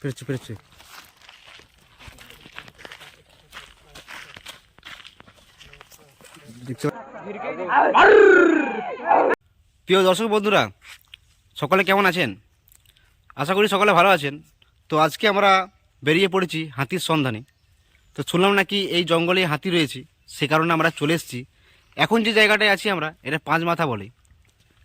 পেরেছি পেরেছি প্রিয় দর্শক বন্ধুরা, সকলে কেমন আছেন? আশা করি সকলে ভালো আছেন। তো আজকে আমরা বেরিয়ে পড়েছি হাতির সন্ধানে। তো শুনলাম নাকি এই জঙ্গলে হাতি রয়েছে সে কারণে আমরা চলে এসেছি। এখন যে জায়গাটায় আছি আমরা এটা পাঁচ মাথা বলে।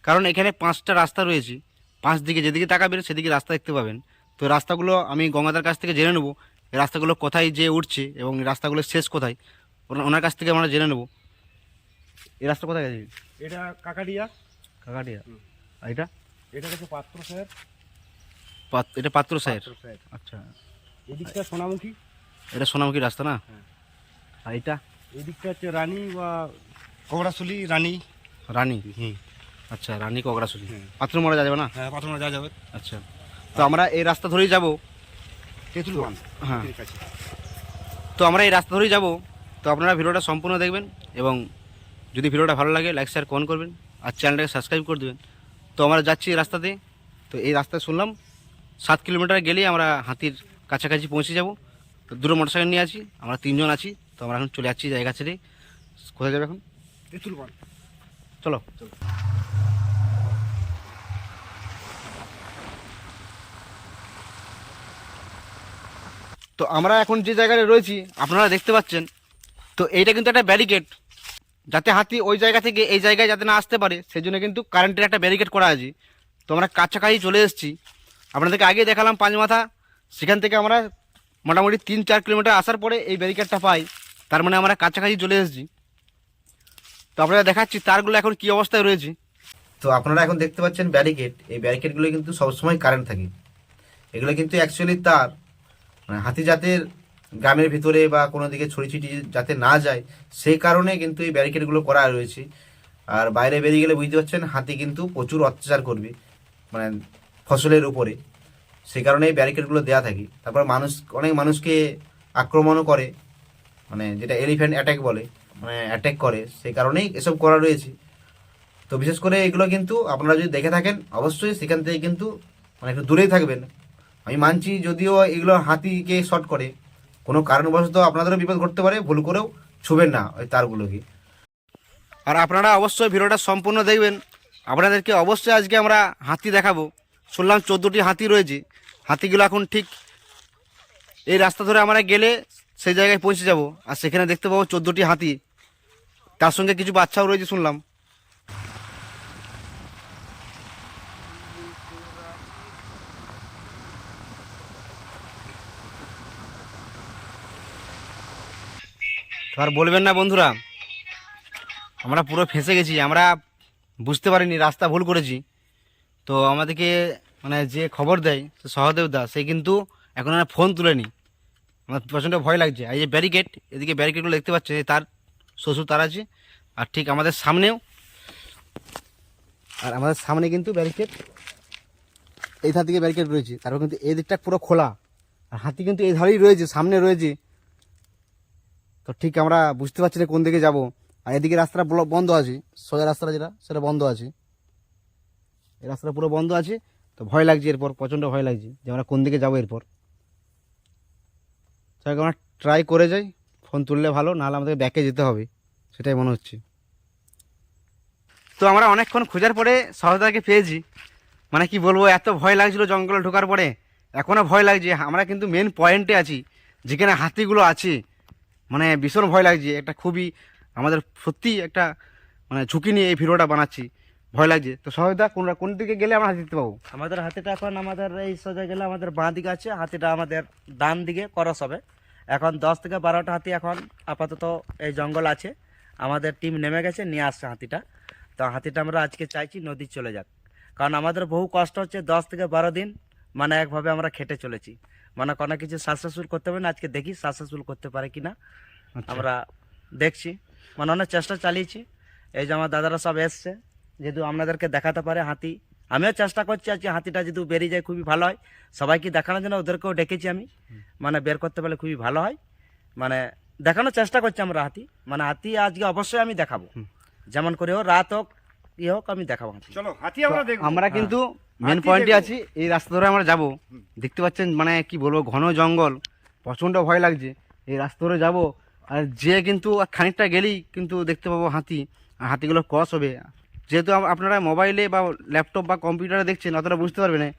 কারণ এখানে পাঁচটা রাস্তা রয়েছে। পাঁচ দিকে যেদিকে তাকাবেন সেদিকে রাস্তা দেখতে পাবেন। তো রাস্তাগুলো আমি গঙ্গাদার কাছ থেকে জেনে নেব এই রাস্তাগুলো কোথায় যে উঠছে এবং রাস্তাগুলো শেষ কোথায় ওনার কাছ থেকে আমরা জেনে নেব। এই রাস্তা কোথায় গেছে? এটা কাকাডিয়া। কাকাটিয়া আর এটা? এটা হচ্ছে পাত্র স্যার এটা পাত্র স্যার আচ্ছা। এদিকটা সোনামুখী। এটা সোনামুখী রাস্তা না? হ্যাঁ। আর এটা এদিকটা হচ্ছে রানী বা কগড়াশুলি রানী। রানী? হুম। আচ্ছা রানী কগড়াশুলি হ্যাঁ। পাত্র মোড়া যাবে না? হ্যাঁ পাত্র যা যাবে। আচ্ছা। তো আমরা এই রাস্তা ধরেই যাব। তেঁতুল হ্যাঁ। ঠিক আছে। তো আমরা এই রাস্তা ধরেই যাব। তো আপনারা ভিডিওটা সম্পূর্ণ দেখবেন এবং যদি ভিডিওটা ভালো লাগে লাইক শেয়ার কমেন্ট করবেন আর চ্যানেলটাকে সাবস্ক্রাইব করে দেবেন। তো আমরা যাচ্ছি এই রাস্তাতে। তো এই রাস্তায় শুনলাম সাত কিলোমিটার গেলেই আমরা হাতির কাছাকাছি পৌঁছে যাব। তো দুটো মোটর সাইকেল নিয়ে আছি আমরা তিনজন আছি তো আমরা এখন চলে যাচ্ছি জায়গা ছেড়ে। কোথায় যাবে এখন? তেঁতুল বান চলো। তো আমরা এখন যে জায়গায় রয়েছি আপনারা দেখতে পাচ্ছেন তো এইটা কিন্তু একটা ব্যারিকেড যাতে হাতি ওই জায়গা থেকে এই জায়গায় যাতে না আসতে পারে সেই জন্য কিন্তু কারেন্টের একটা ব্যারিকেড করা আছে। তো আমরা কাছাকাছি চলে এসেছি। আপনাদেরকে আগে দেখালাম পাঁচ মাথা সেখান থেকে আমরা মোটামুটি তিন চার কিলোমিটার আসার পরে এই ব্যারিকেডটা পাই। তার মানে আমরা কাছাকাছি চলে এসেছি। তো আপনারা দেখাচ্ছি, তারগুলো এখন কি অবস্থায় রয়েছে। তো আপনারা এখন দেখতে পাচ্ছেন ব্যারিকেড এই ব্যারিকেডগুলো কিন্তু সবসময় কারেন্ট থাকে। এগুলো কিন্তু অ্যাকচুয়ালি তার মানে হাতি জাতের গ্রামের ভিতরে বা কোনো দিকে ছড়ি ছিটি যাতে না যায় সেই কারণে কিন্তু এই ব্যারিকেডগুলো করা রয়েছে। আর বাইরে বেরিয়ে গেলে বুঝতে পারছেন, হাতি কিন্তু প্রচুর অত্যাচার করবে মানে ফসলের উপরে। সেই কারণে এই ব্যারিকেডগুলো দেওয়া থাকে। তারপর মানুষ, অনেক মানুষকে আক্রমণও করে মানে যেটা এলিফ্যান্ট অ্যাটাক বলে মানে অ্যাটাক করে, সেই কারণেই এসব করা রয়েছে। তো বিশেষ করে এগুলো কিন্তু আপনারা যদি দেখে থাকেন, অবশ্যই সেখান থেকে কিন্তু মানে একটু দূরেই থাকবেন। আমি মানছি যদিও এগুলো হাতিকে শর্ট করে, কোনো কারণবশত আপনাদেরও বিপদ ঘটতে পারে, ভুল করেও ছুবেন না ওই তারগুলোকে। আর আপনারা অবশ্যই ভিডিওটা সম্পূর্ণ দেখবেন। আপনাদেরকে অবশ্যই আজকে আমরা হাতি দেখাবো। শুনলাম চোদ্দোটি হাতি রয়েছে। হাতিগুলো এখন ঠিক এই রাস্তা ধরে আমরা গেলে সেই জায়গায় পৌঁছে যাব। আর সেখানে দেখতে পাবো চোদ্দোটি হাতি। তার সঙ্গে কিছু বাচ্চাও রয়েছে শুনলাম। আর বলবেন না বন্ধুরা, আমরা পুরো ফেঁসে গেছি, আমরা বুঝতে পারিনি, রাস্তা ভুল করেছি। তো আমাদেরকে মানে যে খবর দেয় সহদেব দা সে কিন্তু এখন আর ফোন তুলেনি। আমার প্রচণ্ড ভয় লাগছে। এই যে ব্যারিকেড এদিকে ব্যারিকেডগুলো দেখতে পাচ্ছে তার শ্বশুর তার আছে, আর ঠিক আমাদের সামনেও, আর আমাদের সামনে কিন্তু ব্যারিকেড এই ধার থেকে ব্যারিকেড রয়েছে, তারপর কিন্তু এই দিকটা পুরো খোলা। আর হাতি কিন্তু এই ধারেই রয়েছে, সামনে রয়েছে। তো ঠিক আমরা বুঝতে পারছি না কোন দিকে যাব। আর এদিকে রাস্তাটা বন্ধ আছে, সোজা রাস্তাটা যেটা, সেটা বন্ধ আছে। এই রাস্তাটা পুরো বন্ধ আছে। তো ভয় লাগছে এরপর, প্রচণ্ড ভয় লাগছে যে আমরা কোন দিকে যাব এরপর। তাই আমরা ট্রাই করে যাই ফোন তুললে ভালো, নাহলে আমাদেরকে ব্যাকে যেতে হবে, সেটাই মনে হচ্ছে। তো আমরা অনেকক্ষণ খোঁজার পরে সহদাকে পেয়েছি। মানে কি বলব, এত ভয় লাগছিল জঙ্গলে ঢোকার পরে এখনও ভয় লাগছে। আমরা কিন্তু মেন পয়েন্টে আছি, যেখানে হাতিগুলো আছে। মানে ভীষণ ভয় লাগছে, একটা খুবই আমাদের সত্যি একটা মানে ঝুঁকি নিয়ে এই ভিডিওটা বানাচ্ছি। ভয় লাগছে। তো সহজদা কোন কোন দিকে গেলে আমরা হাতি দেখতে পাবো। আমাদের হাতিটা এখন আমাদের এই সোজা গেলে আমাদের বাঁ দিকে আছে হাতিটা আমাদের ডান দিকে করস হবে। এখন দশ থেকে বারোটা হাতি এখন আপাতত এই জঙ্গল আছে। আমাদের টিম নেমে গেছে নিয়ে আসছে হাতিটা। তো হাতিটা আমরা আজকে চাইছি নদী চলে যাক। কারণ আমাদের বহু কষ্ট হচ্ছে দশ থেকে বারো দিন মানে একভাবে আমরা খেটে চলেছি। মানে কোনো কিছু শ্বাসুল করতে হবে না আজকে দেখি শ্বাসুল করতে পারে কি না আচ্ছা। আমরা দেখছি। মানে অনেক চেষ্টা চালিয়েছি। এই যে আমার দাদারা সব এসছে। যেহেতু আপনাদেরকে দেখাতে পারে হাতি আমিও চেষ্টা করছি আজকে হাতিটা যদি বেরিয়ে যায় খুবই ভালো হয়। সবাইকে দেখানোর জন্য ওদেরকেও ডেকেছি আমি। মানে বের করতে পারলে খুবই ভালো হয়। মানে দেখানোর চেষ্টা করছি আমরা হাতি। মানে হাতি আজকে অবশ্যই আমি দেখাবো। যেমন করে হোক রাত হোক ইয়ে হোক আমি দেখাবো হাতি। চলো হাতি আমরা দেখব। আমরা কিন্তু মেন পয়েন্টে আছি এই রাস্তা ধরে আমরা যাব। দেখতে পাচ্ছেন মানে কি বলব ঘন জঙ্গল। প্রচণ্ড ভয় লাগছে। এই রাস্তা ধরে যাব আর যে কিন্তু খানিকটা গেলেই কিন্তু দেখতে পাবো হাতি। আর হাতিগুলো ক্রস হবে। যেহেতু আপনারা মোবাইলে বা ল্যাপটপ বা কম্পিউটারে দেখছেন অতটা বুঝতে পারবেন না।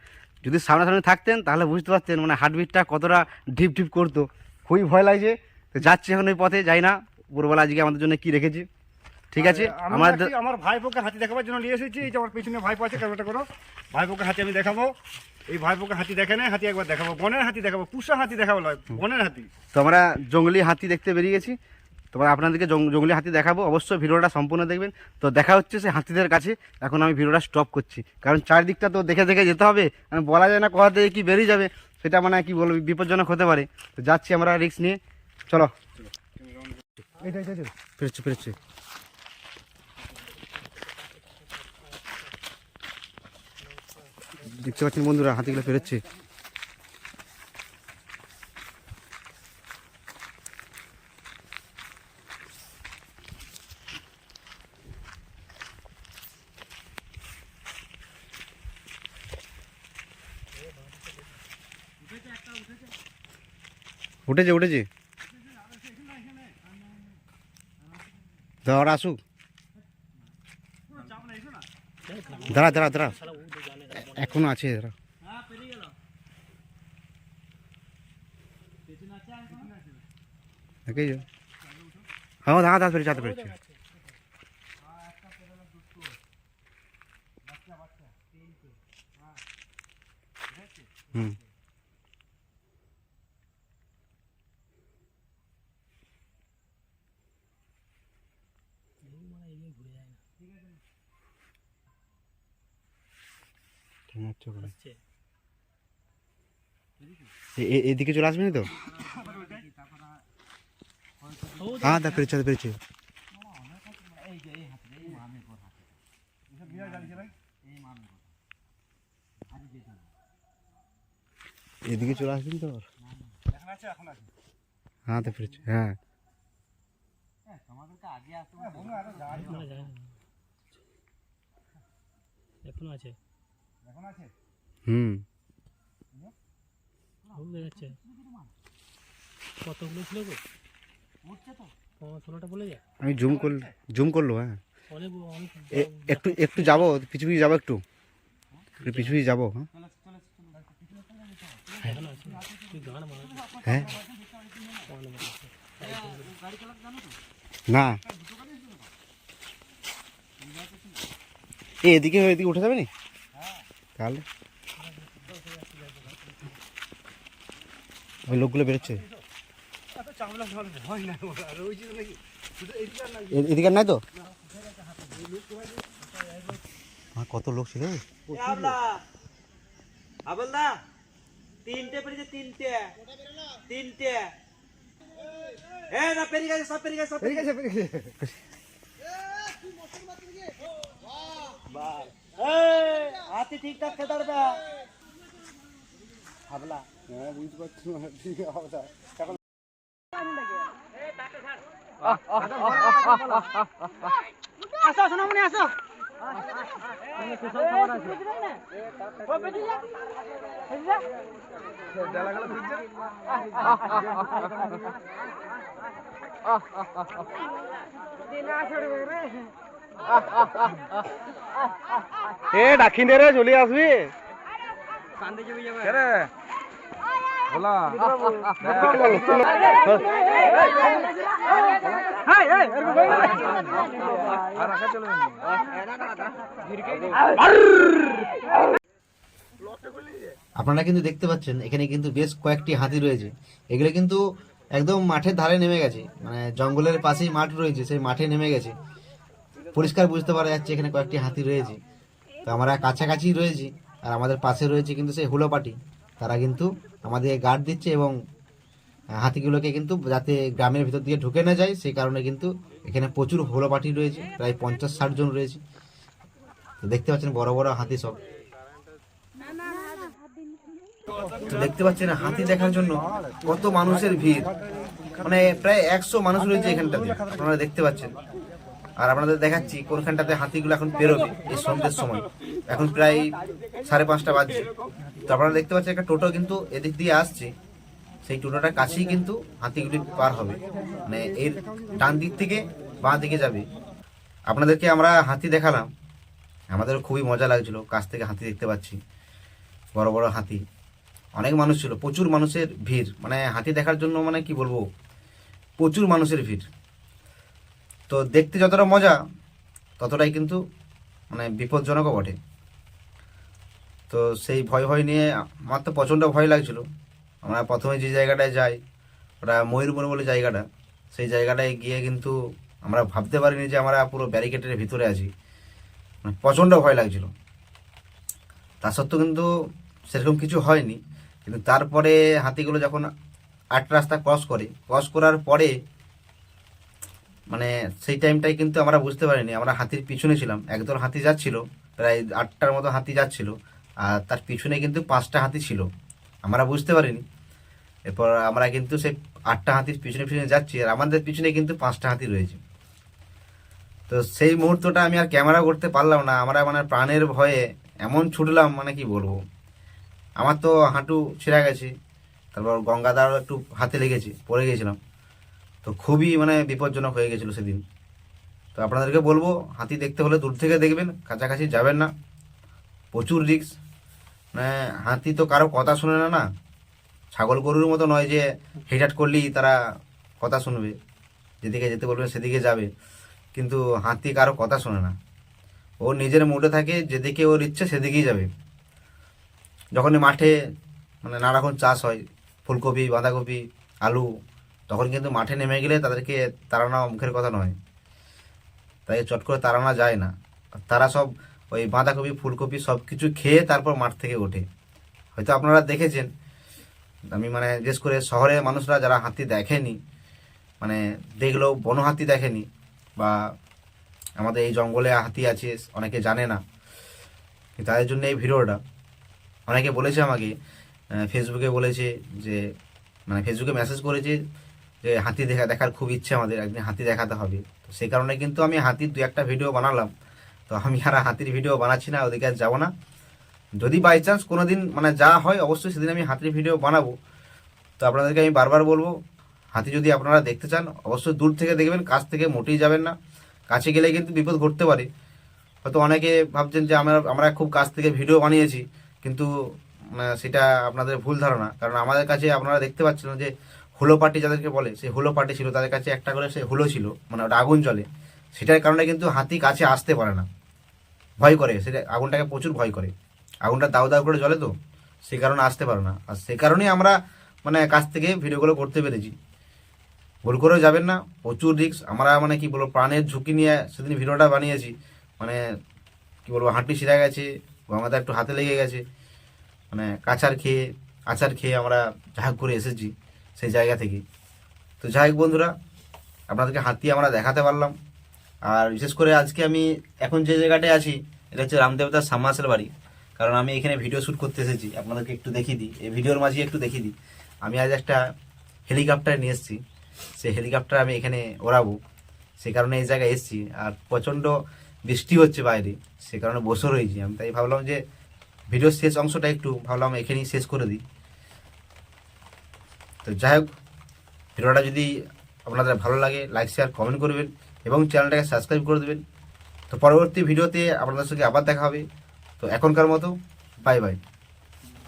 যদি সামনাসামনি থাকতেন তাহলে বুঝতে পারতেন মানে হার্টবিটটা কতটা ঢিপ ঢিপ করতো। খুবই ভয় লাগছে। তো যাচ্ছি এখন ওই পথে যাই না। উপরবেলা আজকে আমাদের জন্য কি রেখেছি? ঠিক আছে? আমরা আমাদের আমার ভাইপোকে হাতি দেখাবার জন্য নিয়ে এসেছি। এই যে আমার পিছনে ভাইপো আছে ক্যামেরাটা করো। ভাইপোকে হাতি আমি দেখাবো। এই ভাইপোকে হাতি দেখে হাতি একবার দেখাবো। বনের হাতি দেখাবো। পুষা হাতি দেখাবো বনের হাতি। তো আমরা জঙ্গলি হাতি দেখতে বেরিয়ে গেছি। তোমার আপনাদেরকে জঙ্গলি হাতি দেখাবো, অবশ্যই ভিডিওটা সম্পূর্ণ দেখবেন। তো দেখা হচ্ছে সে হাতিদের কাছে, এখন আমি ভিডিওটা স্টপ করছি। কারণ চারদিকটা তো দেখে দেখে যেতে হবে আমি বলা যায় না কোথা থেকে কি বেরিয়ে যাবে, সেটা মানে কি বলব, বিপজ্জনক হতে পারে। তো যাচ্ছি আমরা রিস্ক নিয়ে। চলো। ফিরছি ফিরছি। দেখতে পাচ্ছেন বন্ধুরা, হাতিগুলো ফেরোচ্ছে উঠেছে উঠেছে দাঁড়া আসুক দাঁড়া দাঁড়া দাঁড়া এখনও আছে দাঁড়া দেখেই যো। হ্যাঁ দাঁড়া দাঁড়া পেরেছে হাতে পেরেছে হুম কেমন হচ্ছে ওখানে? এ- এ- এদিকে চলে আসবেনি তো? হ্যাঁ দা পেরেছে পেরেছে এদিকে চলে আসবেন তো হ্যাঁ তো পেরেছে হ্যাঁ। এখনও আছে? এখন আছে? হুম। কতগুলো ছিল গো? পনেরো ষোলোটা বলে যা আমি জুম কর জুম করল হ্যাঁ। একটু একটু যাব পিছু পিছু যাব একটু। পিছু পিছু যাব হ্যাঁ। এখনও আছে তুই গান মারা হ্যাঁ। না। এ এদিকে এদিকে উঠে যাবে নি? তাহলে? ওই লোকগুলো বেরোচ্ছে? ভয় নাই এদিকে তো কত লোক ছিল? তিনটে পেরেছে তিনটে। তিনটে। এ না পেরিয়ে গেছে সব পেরিয়ে গেছে সব পেরিয়ে গেছে। পেরিয়ে গেছে হাতি ঠিকঠাক খেতে পারবে? হাবলা। হ্যাঁ বুঝতে পারছি ঠিক আছে এখন আসো সোনামণি আসো। এ ডাকিন রে চলে আসবি? আপনারা কিন্তু দেখতে পাচ্ছেন এখানে কিন্তু বেশ কয়েকটি হাতি রয়েছে। এগুলো কিন্তু একদম মাঠের ধারে নেমে গেছে। মানে জঙ্গলের পাশেই মাঠ রয়েছে সেই মাঠে নেমে গেছে। পরিষ্কার বুঝতে পারা যাচ্ছে এখানে কয়েকটি হাতি রয়েছে। তো আমরা কাছাকাছি রয়েছি আর আমাদের পাশে রয়েছে কিন্তু সেই হুলোপাটি তারা কিন্তু আমাদের গার্ড দিচ্ছে এবং হাতিগুলোকে কিন্তু যাতে গ্রামের ভিতর দিয়ে ঢুকে না যায়, সেই কারণে কিন্তু এখানে প্রচুর হুলোপাটি রয়েছে, প্রায় পঞ্চাশ ষাট জন রয়েছে। দেখতে পাচ্ছেন বড় বড় হাতি সব। দেখতে পাচ্ছেন হাতি দেখার জন্য কত মানুষের ভিড়। মানে প্রায় একশো মানুষ রয়েছে এখানটাতে, আপনারা দেখতে পাচ্ছেন। আর আপনাদের দেখাচ্ছি কোনখানটাতে হাতিগুলো এখন বেরোবে এই সন্ধ্যের সময়। এখন প্রায় সাড়ে পাঁচটা বাজছে। তো আপনারা দেখতে পাচ্ছেন একটা টোটো কিন্তু এদিক দিয়ে আসছে। সেই টোটোটার কাছেই কিন্তু হাতিগুলি পার হবে। মানে এর ডান দিক থেকে বাঁ দিকে যাবে। আপনাদেরকে আমরা হাতি দেখালাম। আমাদের খুবই মজা লাগছিল। কাছ থেকে হাতি দেখতে পাচ্ছি। বড় বড় হাতি। অনেক মানুষ ছিল। প্রচুর মানুষের ভিড়। মানে হাতি দেখার জন্য মানে কি বলব? প্রচুর মানুষের ভিড়। তো দেখতে যতটা মজা, ততটাই কিন্তু মানে বিপজ্জনকও বটে। তো সেই ভয় ভয় নিয়ে আমার তো প্রচণ্ড ভয় লাগছিল। আমরা প্রথমে যে জায়গাটায় যাই, ওটা ময়ূরবন বলে জায়গাটা, সেই জায়গাটায় গিয়ে কিন্তু আমরা ভাবতে পারিনি যে আমরা পুরো ব্যারিকেডের ভিতরে আছি। মানে প্রচণ্ড ভয় লাগছিল। তা সত্ত্বেও কিন্তু সেরকম কিছু হয়নি। কিন্তু তারপরে হাতিগুলো যখন আট রাস্তা ক্রস করে, ক্রস করার পরে মানে সেই টাইমটাই কিন্তু আমরা বুঝতে পারিনি। আমরা হাতির পিছনে ছিলাম। একদল হাতি যাচ্ছিল, প্রায় আটটার মতো হাতি যাচ্ছিল, আর তার পিছনে কিন্তু পাঁচটা হাতি ছিল। আমরা বুঝতে পারিনি। এরপর আমরা কিন্তু সেই আটটা হাতির পিছনে পিছনে যাচ্ছি, আর আমাদের পিছনে কিন্তু পাঁচটা হাতি রয়েছে। তো সেই মুহূর্তটা আমি আর ক্যামেরা করতে পারলাম না। আমরা মানে প্রাণের ভয়ে এমন ছুটলাম মানে কি বলব? আমার তো হাঁটু ছিঁড়া গেছে, তারপর গঙ্গাদারও একটু হাতে লেগেছে, পড়ে গেছিলাম। তো খুবই মানে বিপজ্জনক হয়ে গেছিল সেদিন। তো আপনাদেরকে বলব, হাতি দেখতে হলে দূর থেকে দেখবেন, কাছাকাছি যাবেন না। প্রচুর রিস্ক মানে হাতি তো কারও কথা শুনে না না। ছাগল গরুর মতো নয় যে হেটাট করলেই তারা কথা শুনবে। যেদিকে যেতে বলবে সেদিকে যাবে। কিন্তু হাতি কারও কথা শোনে না। ও নিজের মুডে থাকে, যেদিকে ওর ইচ্ছে সেদিকেই যাবে। যখনই মাঠে মানে নানা রকম চাষ হয়, ফুলকপি, বাঁধাকপি, আলু তখন কিন্তু মাঠে নেমে গেলে তাদেরকে তাড়ানো মুখের কথা নয়। তাই চট করে তাড়ানো যায় না। তারা সব ওই বাঁধাকপি, ফুলকপি সব কিছু খেয়ে তারপর মাঠ থেকে ওঠে। হয়তো আপনারা দেখেছেন, আমি মানে বিশেষ করে শহরের মানুষরা যারা হাতি দেখেনি মানে দেখলেও বন হাতি দেখেনি, বা আমাদের এই জঙ্গলে হাতি আছে, অনেকে জানে না তাদের জন্য এই ভিডিওটা। অনেকে বলেছে আমাকে ফেসবুকে বলেছে যে মানে ফেসবুকে মেসেজ করেছে যে হাতি দেখা দেখার খুব ইচ্ছে আমাদের, একদিন হাতি দেখাতে হবে। তো সেই কারণে কিন্তু আমি হাতির দু একটা ভিডিও বানালাম। তো আমি আর হাতির ভিডিও বানাচ্ছি না, ওদিকে আর যাব না। যদি বাই চান্স কোনো দিন মানে যা হয়, অবশ্যই সেদিন আমি হাতির ভিডিও বানাবো। তো আপনাদেরকে আমি বারবার বলব, হাতি যদি আপনারা দেখতে চান, অবশ্যই দূর থেকে দেখবেন, কাছ থেকে মোটেই যাবেন না। কাছে গেলে কিন্তু বিপদ ঘটতে পারে। হয়তো অনেকে ভাবছেন যে আমরা আমরা খুব কাছ থেকে ভিডিও বানিয়েছি, কিন্তু সেটা আপনাদের ভুল ধারণা। কারণ আমাদের কাছে আপনারা দেখতে পাচ্ছেন যে হুলো পার্টি যাদেরকে বলে, সেই হুলো পার্টি ছিল, তাদের কাছে একটা করে সে হুলো ছিল মানে ওটা আগুন জ্বলে। সেটার কারণে কিন্তু হাতি কাছে আসতে পারে না। ভয় করে, সেটা আগুনটাকে প্রচুর ভয় করে। আগুনটা দাউ দাউ করে জ্বলে তো, সে কারণে আসতে পারে না। আর সে কারণেই আমরা মানে কাছ থেকে ভিডিওগুলো করতে পেরেছি। ভুল করেও যাবেন না, প্রচুর রিস্ক আমরা মানে কি বলব, প্রাণের ঝুঁকি নিয়ে সেদিন ভিডিওটা বানিয়েছি। মানে কি বলব, হাঁটু ছিঁড়া গেছে আমাদের একটু হাতে লেগে গেছে। মানে কাঁচার খেয়ে আচার খেয়ে আমরা ঝাঁক করে এসেছি। সেই জায়গা থেকে তো যাই হোক বন্ধুরা, আপনাদেরকে হাতি আমরা দেখাতে পারলাম। আর বিশেষ করে আজকে আমি এখন যে জায়গাটায় আছি, এটা হচ্ছে রামদেবতার সামাসের বাড়ি। কারণ আমি এখানে ভিডিও শ্যুট করতে এসেছি, আপনাদেরকে একটু দেখিয়ে দিই। এই ভিডিওর মাঝে একটু দেখিয়ে দিই। আমি আজ একটা হেলিকপ্টার নিয়ে এসেছি। সেই হেলিকপ্টার আমি এখানে ওড়াবো। সে কারণে এই জায়গায় এসেছি। আর প্রচণ্ড বৃষ্টি হচ্ছে বাইরে, সে কারণে বসে রয়েছি আমি। তাই ভাবলাম যে ভিডিওর শেষ অংশটা একটু ভাবলাম এখানেই শেষ করে দিই। তো যাই হোক, ভিডিওটা যদি আপনাদের ভালো লাগে লাইক শেয়ার কমেন্ট করবেন এবং চ্যানেলটাকে সাবস্ক্রাইব করে দেবেন। তো পরবর্তী ভিডিওতে আপনাদের সঙ্গে আবার দেখা হবে। তো এখনকার মতো বাই বাই